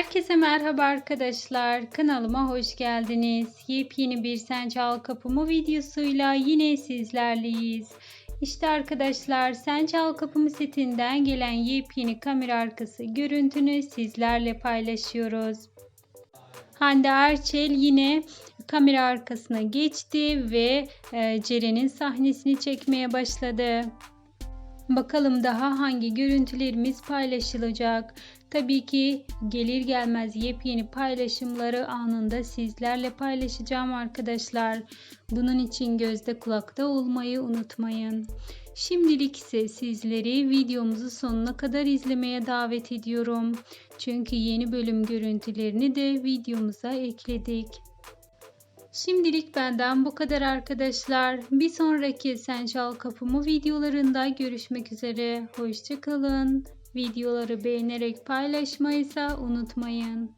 Herkese merhaba arkadaşlar. Kanalıma hoş geldiniz. Yepyeni bir Sen Çal Kapımı videosuyla yine sizlerleyiz. İşte arkadaşlar Sen Çal Kapımı setinden gelen yepyeni kamera arkası görüntünü sizlerle paylaşıyoruz. Hande Erçel yine kamera arkasına geçti ve e, Ceren'in sahnesini çekmeye başladı. Bakalım daha hangi görüntülerimiz paylaşılacak. Tabii ki gelir gelmez yepyeni paylaşımları anında sizlerle paylaşacağım arkadaşlar. Bunun için gözde kulakta olmayı unutmayın. Şimdilik ise sizleri videomuzu sonuna kadar izlemeye davet ediyorum. Çünkü yeni bölüm görüntülerini de videomuza ekledik. Şimdilik benden bu kadar arkadaşlar. Bir sonraki Sen Çal Kapımı videolarında görüşmek üzere. Hoşçakalın. Videoları beğenerek paylaşmayı ise unutmayın.